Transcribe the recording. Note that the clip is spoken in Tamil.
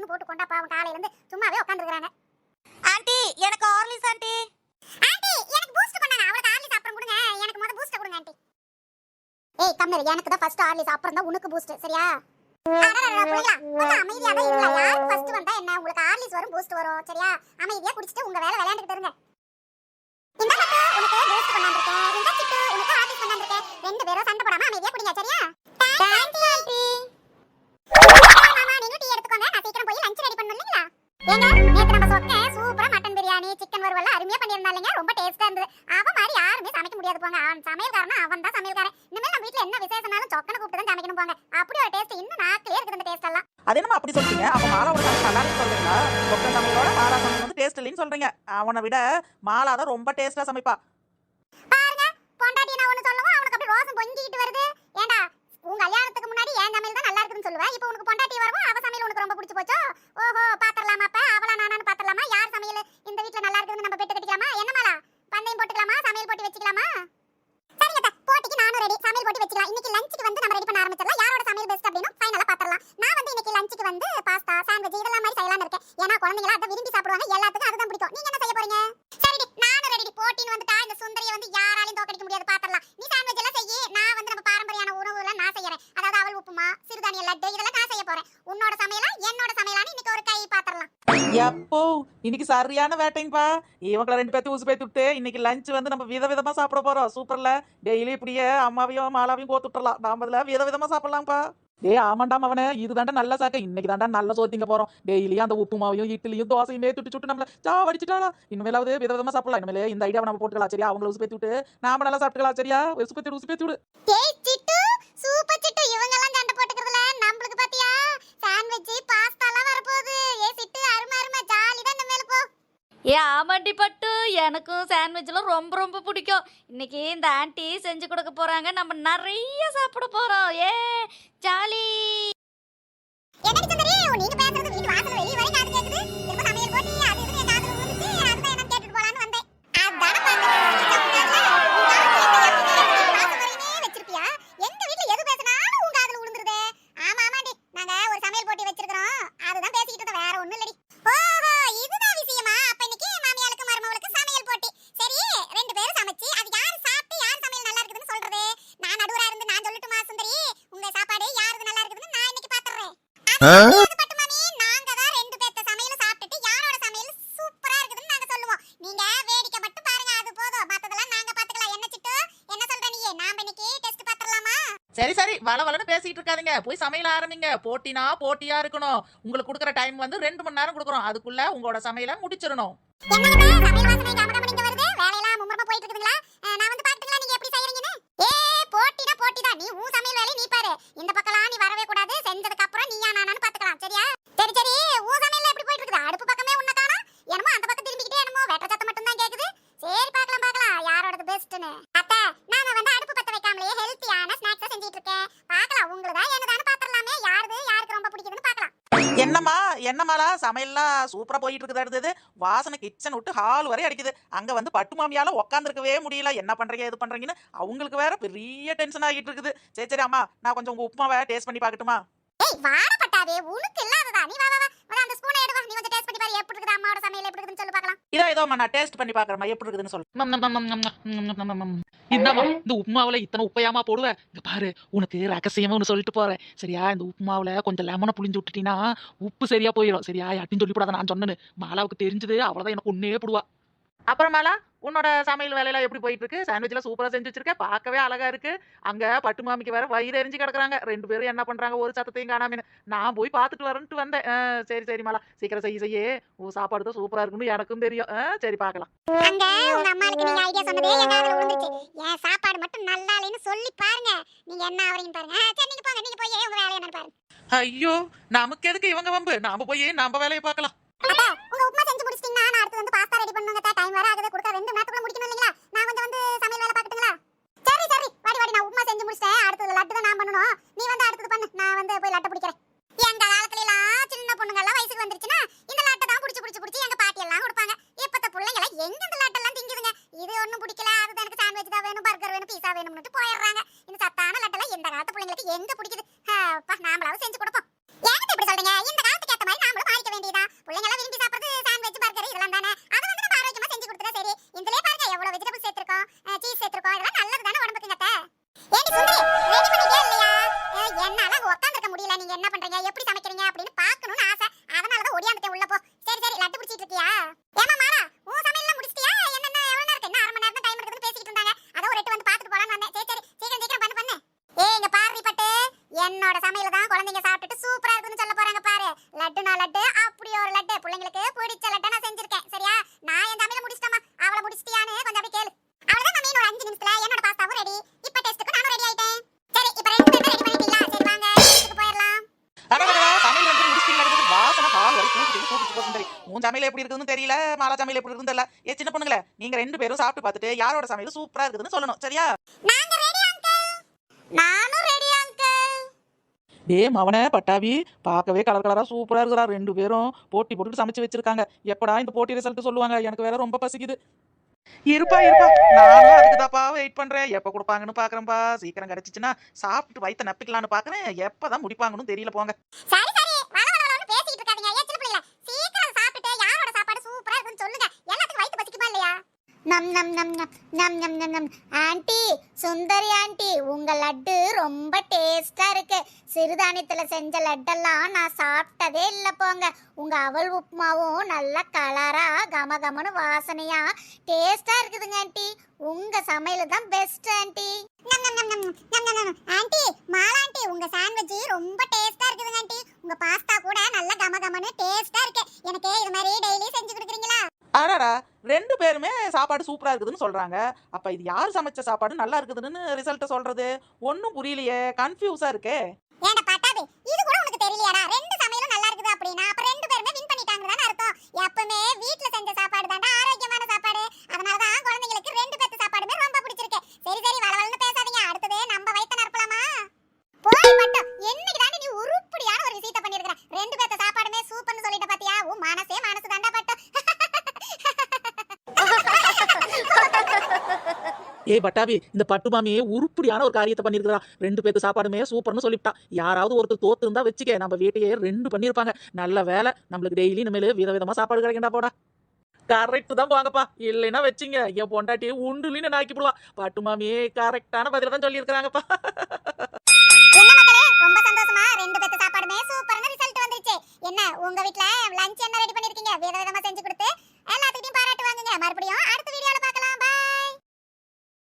பாவம் காலையில இருந்து சும்மாவே உட்காந்துருக்காங்க ஆண்டி எனக்கு ஹார்லிக்ஸ் ஆண்டி. ஆண்டி எனக்கு பூஸ்ட் பண்ணாங்க. அவளுக்கு ஹார்லிக்ஸ் அப்புறம் கொடுங்க. எனக்கு முத பூஸ்ட் கொடுங்க ஆண்டி. ஏய் கம்மிரு எனக்கு தான் ஃபர்ஸ்ட் ஹார்லிக்ஸ் அப்புறம் தான் உனக்கு பூஸ்ட் சரியா? ஏங்க நேத்து நம்ம சொக்க சூப்பரா மட்டன் பிரியாணி சிக்கன் வறுவல் அருமையா பண்ணியிருந்தாங்க ரொம்ப டேஸ்டா இருந்தது. அவ மாதிரி யாருமே சமைக்க முடியாது போங்க. அவன் சமையல்காரனா அவன் தான் சமையல்காரன். இனிமேல் நம்ம வீட்ல என்ன விசேஷனாலும் சொக்கனை கூப்பிட்டு தான் சமைக்கணும் போங்க. அப்படி ஒரு டேஸ்ட் இன்னும் நாக்கிலே இருக்குது அந்த டேஸ்ட் எல்லாம். அது என்னமா அப்படி சொல்றீங்க. அப்ப சமையல் நல்லா இருக்கு சொல்றீங்களா? சொக்க சமையலோட மாலா சமையல் வந்து டேஸ்ட் இல்லைன்னு சொல்றீங்க. அவனை விட மாலா தான் ரொம்ப டேஸ்டா சமைப்பா. பாருங்க பொண்டாட்டி நான் ஒண்ணு சொல்லவும் அவனுக்கு அப்படி ரோசம் பொங்கிட்டு வருது. ஏண்டா உன் கல்யாணத்துக்கு முன்னாடி என் சமையல் தான் நல்லா இருக்குன்னு சொல்லுவேன் இப்போ உனக்கு பொண்டாட்டி வரவும் அவ சமையல் உனக்கு ரொம்ப பிடிச்சு போச்சோ ஓஹோ பாத்திரலாமா அப்ப அவளா நானான்னு பாத்திரலாமா யார் சமையல் இந்த வீட்ல நல்லா இருக்குதுன்னு நம்ம பெட்டு கட்டிக்கலாமா என்ன மாலா பந்தயம் போட்டுக்கலாமா சமையல் போட்டி வச்சுக்கலாமா சரிங்க அத்தை, போட்டிக்கு நானும் ரெடி சமையல் போட்டி வச்சுக்கலாம் இன்னைக்கு லஞ்சுக்கு வந்து நம்ம ரெடி பண்ண ஆரம்பிச்சிடலாம் யாரோட சமையல் பெஸ்ட் அப்படின்னு ஃபைனலா பாத்திரலாம் நான் வந்து இன்னைக்கு லஞ்சுக்கு வந்து பாஸ்தா சாண்ட்விச் இதெல்லாம் மாதிரி செய்யலாம்னு இருக்கேன். ஏன்னா குழந்தைங்க அதை விரும்பி சாப்பிடுவாங்க. எல்லாத்துக்கும் அதுதான் பிடிக்கும். நீங்க என்ன செய்ய போறீங்க? சரிடி நானும் ரெடி போட்டின்னு வந்துட்டா இந்த சுந்தரியை வந்து யாராலையும் தோக்கடிக்க முடியாது. பாத்திரலாம். நீ சாண்ட்விச் எல்லாம் செய்யி. நான் வந்து நம்ம பாரம்பரியான உணவுல நான் செய்யறேன். அதாவது அவல் உப்புமா சிறுதானிய லட்டு இதெல்லாம் நான் செய்ய போறேன். உன்னோட சமையலா என்னோட சமையலான்னு இன்னைக்கு ஒரு கை பாத்திரலாம். எப்போ? இன்னைக்கு சரியான வேட்டைங்கப்பா இவங்கள ரெண்டு பேர்த்து ஊசி பேத்து விட்டு இன்னைக்கு லஞ்ச் வந்து நம்ம விதவிதமா சாப்பிட போறோம். சூப்பர்ல டெய்லி இப்படியே அம்மாவையும் மாலாவையும் கோத்து விட்டுறலாம். நாம இதுல விதவிதமா சாப்பிடலாம்ப்பா. டேய் ஆமாண்டாம் அவனே இதுதாண்டா நல்ல சாக்க இன்னைக்கு தாண்டா நல்ல சோத்திங்க போறோம் டெய்லியும் அந்த உப்பு மாவையும் இட்லியும் தோசையுமே துட்டு சுட்டு நம்மள சா சாவடிச்சுட்டாளா இனிமேலாவது விதவிதமா சாப்பிடலாம் இனிமேலே இந்த ஐடியாவை நம்ம போட்டுக்கலாம் சரியா அவங்கள உசுப்பேத்தி விட்டு நாம நல்லா சாப்பிட்டுக்கலாம் சரியா உசுப்பேத்தி பேத்தி விடு, உசு விடு சூப்பர் சிட்டு இவங்க ஏ ஆமாண்டி பட்டு எனக்கும் சாண்ட்விச்லாம் ரொம்ப ரொம்ப பிடிக்கும். இன்னைக்கு இந்த ஆண்டி செஞ்சு கொடுக்க போறாங்க. நம்ம நிறைய சாப்பிட போறோம். ஏ ஜாலி. சரி சரி. வள வளன்னு பேசிட்டு இருக்காதீங்க. போய் சமையல் ஆரம்பிங்க. போட்டினா போட்டியா இருக்கணும். உங்களுக்கு கொடுக்குற டைம் வந்து ரெண்டு மணி நேரம் கொடுக்குறோம். அதுக்குள்ள உங்களோட சமையலை முடிச்சிடணும் என்னங்க சமையல் வாசனை கமகம நீங்க வருது வேலையெல்லாம் மும்முரமா போயிட்டு இருக்குதுங்களா அஹ், நான் வந்து பாத்துக்கலாம் நீங்க எப்படி செய்யறீங்கன்னு ஏ போட்டினா போட்டிதான் நீ ஊ சமையல் வேலையை நீ பாரு. இந்த பக்கம்லாம் நீ வரவே கூடாது. செஞ்சதுக்கு அப்புறம் நீயா நானான்னு பாத்துக்கலாம் சரியா? என்னம்மா சமையல்லாம் சூப்பராக போயிட்டு இருக்குது வாசனை கிச்சன் விட்டு ஹால் வரை அடிக்குது. அங்கே வந்து பட்டு மாமியால உட்காந்துருக்கவே முடியல. என்ன பண்ணுறீங்க இது பண்ணுறீங்கன்னு அவங்களுக்கு வேற பெரிய டென்ஷன் ஆகிட்டு இருக்குது சரி சரி அம்மா நான் கொஞ்சம் உங்க உப்புமாவை டேஸ்ட் பண்ணி பார்க்கட்டுமா? ஏய் வாடப்பட்டாவே உனக்கு இல்லாததா? நீ வா வா வா. அந்த ஸ்பூனை எடு வா நீ வந்து டேஸ்ட் பண்ணி பாரு எப்படி இருக்குது அம்மாவோட சமையல் எப்படி இருக்குதுன்னு சொல்லு இதோ இதோ நான் டேஸ்ட் பண்ணி பார்க்கறேம்மா எப்படி இருக்குதுன்னு சொல்லு. மம். இந்தாம்மா இந்த உப்புமாவுல இத்தனை உப்பையாமா போடுவேன் இங்க பாரு உனக்கு ரகசியமா ஒன்று சொல்லிட்டு போறேன். சரியா இந்த உப்புமாவுல கொஞ்சம் லெமனை புளிஞ்சு விட்டுட்டீங்கன்னா உப்பு சரியா போயிடும் சரியா யார்ட்டையும் சொல்லிவிடாத நான் சொன்னேன்னு. மாலாவுக்கு தெரிஞ்சது அவ்வளவுதான் எனக்கு ஒன்னே போடுவா. அப்புறம் மாலா உன்னோட சமையல் வேலையெல்லாம் எப்படி போயிட்டு இருக்கு சாண்ட்விச்ல சூப்பரா செஞ்சு வச்சிருக்க. பார்க்கவே அழகா இருக்கு. அங்க பட்டு மாமிக்கு வேற வயிறு எரிஞ்சு கிடக்குறாங்க. ரெண்டு பேரும் என்ன பண்றாங்க? ஒரு சத்தத்தையும் காணாம நான் போய் பார்த்துட்டு வரேன்ட்டு வந்தேன். சரி சரி மாலா. சீக்கிரம் செய்ய செய்ய. ஓ சாப்பாடு தான் சூப்பரா இருக்குன்னு எனக்கும் தெரியும். சரி பார்க்கலாம். என் சாப்பாடு மட்டும் நல்லா இல்லைன்னு சொல்லி பாருங்க. நீங்க என்ன ஆவறீங்க பாருங்க. சரி நீங்க போங்க. நீங்க போய் உங்க வேலையை பாருங்க. ஐயோ நமக்கு எதுக்கு இவங்க வம்பு? நாம போய் நம்ம வேலையை பார்க்கலாம். அப்பா உங்க உப்புமா செஞ்சு முடிச்சிட்டீங்கன்னா நான் அடுத்து வந்து பாஸ்தா எங்க இந்த லட்டெல்லாம் திங்குதுங்க? இது ஒண்ணும் பிடிக்கல. அது எனக்கு சாண்ட்விச் தான் வேணும் பர்கர் வேணும் பீஸா வேணும்னு போயிடுறாங்க. இந்த சத்தான லட்டெல்லாம் எந்த காலத்து பிள்ளைங்களுக்கு எங்க பிடிக்குது? அப்பா நாமளாவது செஞ்சு கொடுப்போம். ஏன் இப்படி சொல்றீங்க? இந்த காலத்துக்கு ஏத்த மாதிரி நாமளும் மாறிக்க வேண்டியதான் பிள்ளைங்க எல்லாம் விரும்பி சாப்பிடுறது சாண்ட்விச் பர்கர் இதெல்லாம் தானே? அது வந்து நம்ம ஆரோக்கியமா செஞ்சு கொடுத்தா சரி. இதுலயே பாருங்க எவ்வளவு வெஜிடபிள் சேர்த்திருக்கோம். உன் சமையல் எப்படி இருக்குதுன்னு தெரியல மாலா சமையல் எப்படி இருக்குன்னு தெரியல. ஏ சின்ன பொண்ணுங்களே நீங்க ரெண்டு பேரும் சாப்பிட்டு பார்த்துட்டு யாரோட சமையல் சூப்பரா இருக்குதுன்னு சொல்லணும் சரியா? டே மவனே பட்டாவி பார்க்கவே கலர் கலரா சூப்பரா இருக்குடா ரெண்டு பேரும் போட்டி போட்டுட்டு சமைச்சு வச்சிருக்காங்க. எப்படா இந்த போட்டி ரிசல்ட் சொல்லுவாங்க? எனக்கு வேற ரொம்ப பசிக்குது. இருப்பா இருப்பா. நானும் அதுக்குதாப்பா வெயிட் பண்றேன். எப்ப கொடுப்பாங்கன்னு பாக்குறேன்ப்பா. சீக்கிரம் கிடைச்சிச்சுன்னா சாப்பிட்டு வயித்த நப்பிக்கலாம்னு பாக்குறேன். எப்பதான் முடிப்பாங்கன்னு தெரியல போங்க. நம் நம் நம் நம் நம் நம் நம் நம் ஆண்டி சுந்தரி ஆண்டி உங்க லட்டு ரொம்ப டேஸ்டா இருக்கு சிறுதானியத்துல செஞ்ச லட்டெல்லாம் நான் சாப்பிட்டதே இல்ல போங்க உங்க அவல் உப்புமாவும் நல்ல கலரா கம கமனு வாசனையா டேஸ்டா இருக்குதுங்க ஆண்டி உங்க சமையல் தான் பெஸ்ட் ஆண்டி நம் நம் நம் நம் நம் நம் நம் ஆண்டி மாலா ஆண்டி உங்க சாண்ட்விச் ரொம்ப டேஸ்டா இருக்குதுங்க ஆண்டி உங்க பாஸ்தா கூட நல்ல கம கமனு டேஸ்டா இருக்கு எனக்கு இது மாதிரி டெய்லி செஞ்சு கொடுக்குறீங்களா அடாடா ரெண்டு பேருமே சாப்பாடு சூப்பராக இருக்குதுன்னு சொல்கிறாங்க அப்போ இது யார் சமைச்ச சாப்பாடு? நல்லா இருக்குதுன்னு ரிசல்ட்டை சொல்கிறது ஒன்றும் புரியலையே. கன்ஃபியூஸா இருக்கே. ஏன்டா பட்டாபி? இது கூட உனக்கு தெரியலையாடா? ரெண்டு சமையலும் நல்லா இருக்குது அப்படின்னா அப்ப ரெண்டு பேருமே வின் பண்ணிட்டாங்க தானே அர்த்தம். எப்பவுமே வீட்ல செஞ்ச சாப்பாடு தான்டா ஆரோக்கியமான சாப்பாடு. அதனால தான் குழந்தைங்களுக்கு ரெண்டு பேத்து ஏய் பட்டாபி இந்த பட்டு மாமியே உருப்படியான ஒரு காரியத்தை பண்ணிருக்கா ரெண்டு பேருக்கு சாப்பாடுமே சூப்பர்னு சொல்லிவிட்டான் யாராவது ஒருத்தர் தோத்து இருந்தா வச்சுக்க நம்ம வீட்டையே ரெண்டு பண்ணிருப்பாங்க நல்ல வேலை. நம்மளுக்கு டெய்லி இனிமேல் விதவிதமா சாப்பாடு கிடைக்கண்டா போடா. கரெக்ட் தான் போங்கப்பா. இல்லைன்னா வச்சுங்க என் பொண்டாட்டி உண்டுலின்னு நாக்கிப்படுவான் பட்டு மாமியே கரெக்டான பதில தான் சொல்லியிருக்கிறாங்கப்பா. ரொம்ப சந்தோஷமா ரெண்டு பேத்து சாப்பாடுமே சூப்பரான ரிசல்ட் வந்துருச்சு. என்ன உங்க வீட்ல லஞ்ச் என்ன ரெடி பண்ணிருக்கீங்க விதவிதமா செஞ்சு கொடுத்து எல்லாத்துக்கிட்டையும் பாராட்டு வாங்குங்க. மறுபடியும் அடுத்த